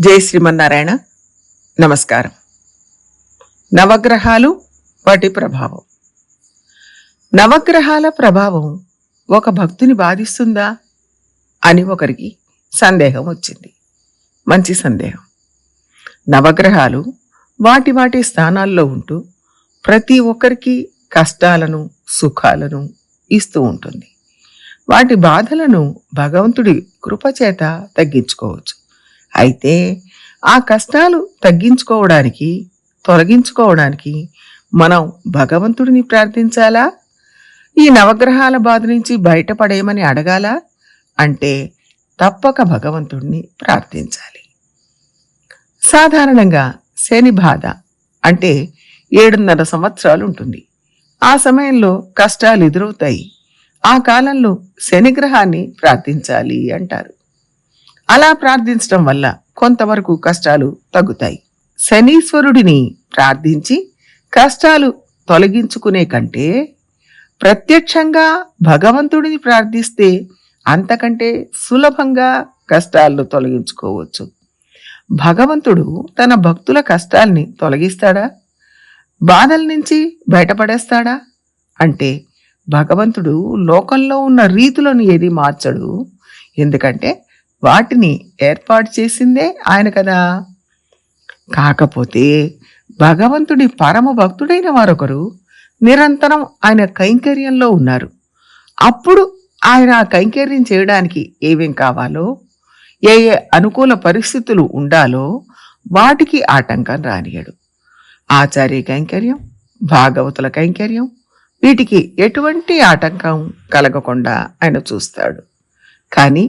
జై శ్రీమన్నారాయణ. నమస్కారం. నవగ్రహాలు వాటి ప్రభావం. నవగ్రహాల ప్రభావం ఒక భక్తుని బాధిస్తుందా అని ఒకరికి సందేహం వచ్చింది. మంచి సందేహం. నవగ్రహాలు వాటి వాటి స్థానాల్లో ఉంటూ ప్రతి ఒక్కరికి కష్టాలను సుఖాలను ఇస్తూ ఉంటుంది. వాటి బాధలను భగవంతుడి కృపచేత తగ్గించుకోవచ్చు. అయితే ఆ కష్టాలు తగ్గించుకోవడానికి తొలగించుకోవడానికి మనం భగవంతుడిని ప్రార్థించాలా? ఈ నవగ్రహాల బాధ నుంచి బయటపడేయమని అడగాలా? అంటే తప్పక భగవంతుడిని ప్రార్థించాలి. సాధారణంగా శని బాధ అంటే ఏడున్నర సంవత్సరాలు ఉంటుంది. ఆ సమయంలో కష్టాలు ఎదురవుతాయి. ఆ కాలంలో శనిగ్రహాన్ని ప్రార్థించాలి అంటారు. అలా ప్రార్థించడం వల్ల కొంతవరకు కష్టాలు తగ్గుతాయి. శనీశ్వరుడిని ప్రార్థించి కష్టాలు తొలగించుకునే కంటే ప్రత్యక్షంగా భగవంతుడిని ప్రార్థిస్తే అంతకంటే సులభంగా కష్టాలను తొలగించుకోవచ్చు. భగవంతుడు తన భక్తుల కష్టాల్ని తొలగిస్తాడా? బాధల నుంచి బయటపడేస్తాడా? అంటే భగవంతుడు లోకంలో ఉన్న రీతులను ఏది మార్చడు? ఎందుకంటే వాటిని ఏర్పాటు చేసిందే ఆయన కదా. కాకపోతే భగవంతుడి పరమ భక్తుడైన వారొకరు నిరంతరం ఆయన కైంకర్యంలో ఉన్నారు. అప్పుడు ఆయన ఆ కైంకర్యం చేయడానికి ఏమేం కావాలో ఏ ఏ అనుకూల పరిస్థితులు ఉండాలో వాటికి ఆటంకం రానియడు. ఆచార్య కైంకర్యం భాగవతుల కైంకర్యం వీటికి ఎటువంటి ఆటంకం కలగకుండా ఆయన చూస్తాడు. కానీ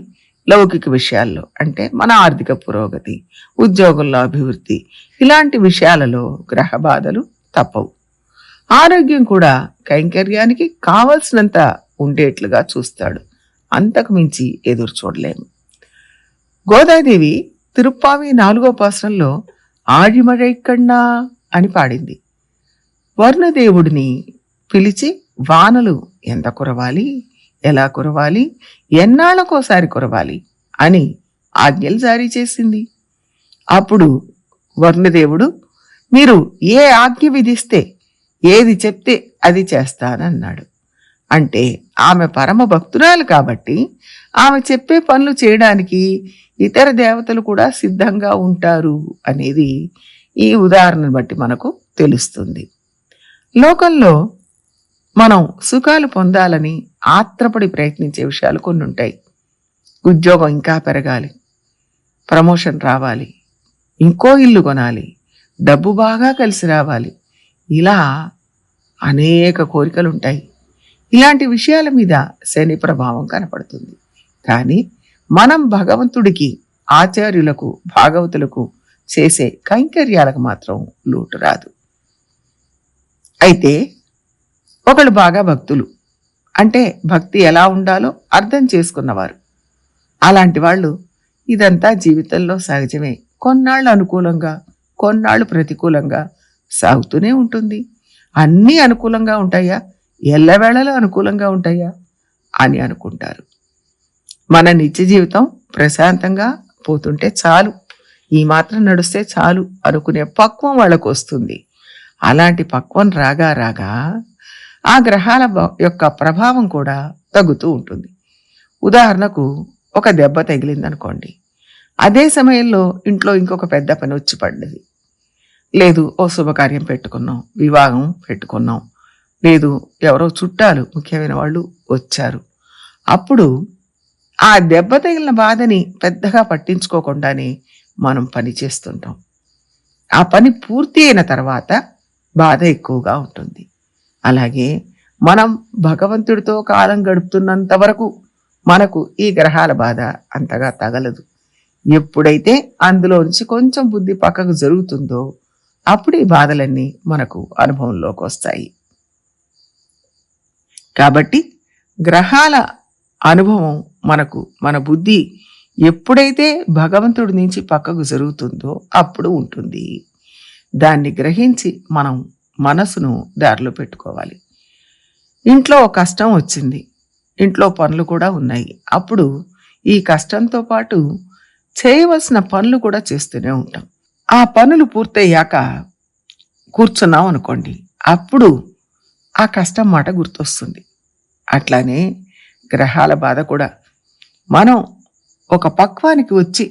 లౌకిక విషయాల్లో అంటే మన ఆర్థిక పురోగతి ఉద్యోగంలో అభివృద్ధి ఇలాంటి విషయాలలో గ్రహ బాధలు తప్పవు. ఆరోగ్యం కూడా కైంకర్యానికి కావలసినంత ఉండేట్లుగా చూస్తాడు. అంతకు మించి ఎదురు చూడలేము. గోదాదేవి తిరుప్పావి నాలుగో పాసరంలో ఆడిమழைక్కన్నా అని పాడింది. వర్ణదేవుడిని పిలిచి వానలు ఎంత కురవాలి? ఎలా కురవాలి? ఎన్నాళ్ళకోసారి కురవాలి? అని ఆజ్ఞలు జారీ చేసింది. అప్పుడు వర్ణదేవుడు మీరు ఏ ఆజ్ఞ విధిస్తే ఏది చెప్తే అది చేస్తానన్నాడు. అంటే ఆమె పరమ భక్తురాలు కాబట్టి ఆమె చెప్పే పనులు చేయడానికి ఇతర దేవతలు కూడా సిద్ధంగా ఉంటారు అనేది ఈ ఉదాహరణను బట్టి మనకు తెలుస్తుంది. లోకంలో మనం సుఖాలు పొందాలని ఆత్రపడి ప్రయత్నించే విషయాలు కొన్ని ఉంటాయి ఉద్యోగం ఇంకా పెరగాలి. ప్రమోషన్ రావాలి. ఇంకో ఇల్లు కొనాలి. డబ్బు బాగా కలిసి రావాలి. ఇలా అనేక కోరికలు ఉంటాయి ఇలాంటి విషయాల మీద శని ప్రభావం కనపడుతుంది. కానీ మనం భగవంతుడికి ఆచార్యులకు భాగవతులకు చేసే కైంకర్యాలకు మాత్రం లోటు రాదు. అయితే ఒకళ్ళు బాగా భక్తులు. అంటే భక్తి ఎలా ఉండాలో అర్థం చేసుకున్నవారు. అలాంటి వాళ్ళు ఇదంతా జీవితంలో సహజమే. కొన్నాళ్ళు అనుకూలంగా కొన్నాళ్ళు ప్రతికూలంగా సాగుతూనే ఉంటుంది. అన్నీ అనుకూలంగా ఉంటాయా? ఎల్లవేళలో అనుకూలంగా ఉంటాయా? అని అనుకుంటారు. మన నిత్య జీవితం ప్రశాంతంగా పోతుంటే చాలు. ఈ మాత్రం నడుస్తే చాలు అనుకునే పక్వం వాళ్ళకు వస్తుంది అలాంటి పక్వం రాగా రాగా ఆ గ్రహాల యొక్క ప్రభావం కూడా తగ్గుతూ ఉంటుంది. ఉదాహరణకు ఒక దెబ్బ తగిలిందనుకోండి. అదే సమయంలో ఇంట్లో ఇంకొక పెద్ద పని వచ్చి పడ్డది. లేదు ఓ శుభకార్యం పెట్టుకున్నాం వివాహం పెట్టుకున్నాం. లేదు ఎవరో చుట్టాలు ముఖ్యమైన వాళ్ళు వచ్చారు. అప్పుడు ఆ దెబ్బ తగిలిన బాధని పెద్దగా పట్టించుకోకుండానే మనం పని చేస్తుంటాం. ఆ పని పూర్తి అయిన తర్వాత బాధ ఎక్కువగా ఉంటుంది. అలాగే మనం భగవంతుడితో కాలం గడుపుతున్నంత వరకు మనకు ఈ గ్రహాల బాధ అంతగా తగలదు. ఎప్పుడైతే అందులోంచి కొంచెం బుద్ధి పక్కకు జరుగుతుందో అప్పుడు ఈ బాధలన్నీ మనకు అనుభవంలోకి వస్తాయి. కాబట్టి గ్రహాల అనుభవం మనకు మన బుద్ధి ఎప్పుడైతే భగవంతుడి నుంచి పక్కకు జరుగుతుందో అప్పుడు ఉంటుంది. దాన్ని గ్రహించి మనం మనసును దారిలో పెట్టుకోవాలి. ఇంట్లో కష్టం వచ్చింది. ఇంట్లో పనులు కూడా ఉన్నాయి. అప్పుడు ఈ కష్టంతో పాటు చేయవలసిన పనులు కూడా చేస్తూనే ఉంటాం. ఆ పనులు పూర్తయ్యాక కూర్చున్నాం అనుకోండి. అప్పుడు ఆ కష్టం మాట గుర్తొస్తుంది. అట్లానే గ్రహాల బాధ కూడా. మనం ఒక పక్వానికి వచ్చి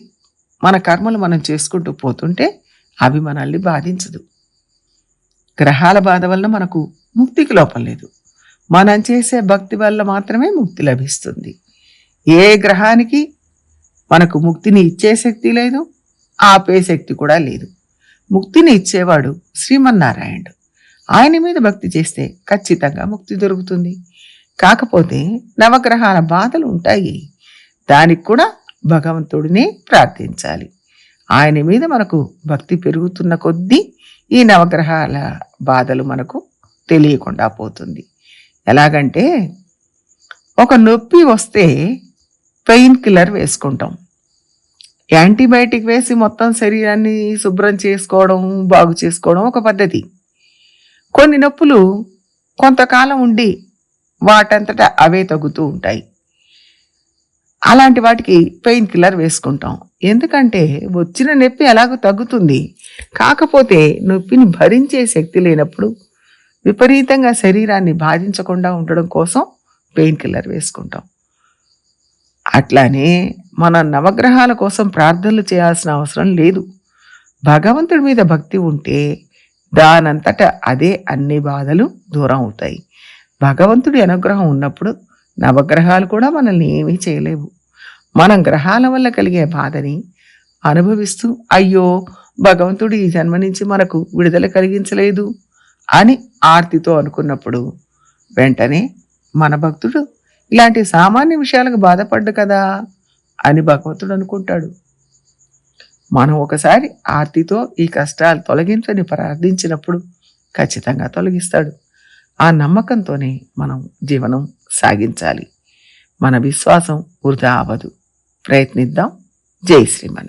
మన కర్మలు మనం చేసుకుంటూ పోతుంటే అవి మనల్ని బాధించదు. గ్రహాల బాధ వల్ల మనకు ముక్తికి లోపం లేదు. మనం చేసే భక్తి వల్ల మాత్రమే ముక్తి లభిస్తుంది. ఏ గ్రహానికి మనకు ముక్తిని ఇచ్చే శక్తి లేదు ఆపే శక్తి కూడా లేదు. ముక్తిని ఇచ్చేవాడు శ్రీమన్నారాయణుడు. ఆయన మీద భక్తి చేస్తే ఖచ్చితంగా ముక్తి దొరుకుతుంది. కాకపోతే నవగ్రహాల బాధలు ఉంటాయి. దానికి కూడా భగవంతుడినే ప్రార్థించాలి. ఆయన మీద మనకు భక్తి పెరుగుతున్న కొద్దీ ఈ నవగ్రహాల బాధలు మనకు తెలియకుండా పోతుంది. ఎలాగంటే ఒక నొప్పి వస్తే పెయిన్ కిల్లర్ వేసుకుంటాం. యాంటీబయాటిక్ వేసి మొత్తం శరీరాన్ని శుభ్రం చేసుకోవడం బాగు చేసుకోవడం ఒక పద్ధతి. కొన్ని నొప్పులు కొంతకాలం ఉండి వాటంతటా అవే తగ్గుతూ ఉంటాయి. అలాంటి వాటికి పెయిన్ కిల్లర్ వేసుకుంటాం. ఎందుకంటే వచ్చిన నొప్పి ఎలాగో తగ్గుతుంది. కాకపోతే నొప్పిని భరించే శక్తి లేనప్పుడు విపరీతంగా శరీరాన్ని బాధించకుండా ఉండడం కోసం పెయిన్ కిల్లర్ వేసుకుంటాం. అట్లానే మన నవగ్రహాల కోసం ప్రార్థనలు చేయాల్సిన అవసరం లేదు. భగవంతుడి మీద భక్తి ఉంటే దానంతట అదే అన్ని బాధలు దూరం అవుతాయి. భగవంతుడి అనుగ్రహం ఉన్నప్పుడు నవగ్రహాలు కూడా మనల్ని ఏమీ చేయలేవు. మనం గ్రహాల వల్ల కలిగే బాధని అనుభవిస్తూ అయ్యో భగవంతుడు ఈ జన్మ నుంచి మనకు విడుదల కలిగించలేదు అని ఆర్తితో అనుకున్నప్పుడు వెంటనే మన భక్తుడు ఇలాంటి సామాన్య విషయాలకు బాధపడ్డు కదా అని భగవంతుడు అనుకుంటాడు. మనం ఒకసారి ఆర్తితో ఈ కష్టాలు తొలగించని ప్రార్థించినప్పుడు ఖచ్చితంగా తొలగిస్తాడు. ఆ నమ్మకంతోనే మనం జీవనం సాగించాలి. మన విశ్వాసం వృధా అవ్వదు. ప్రయత్నిద్దాం. జై శ్రీమన్నారాయణ.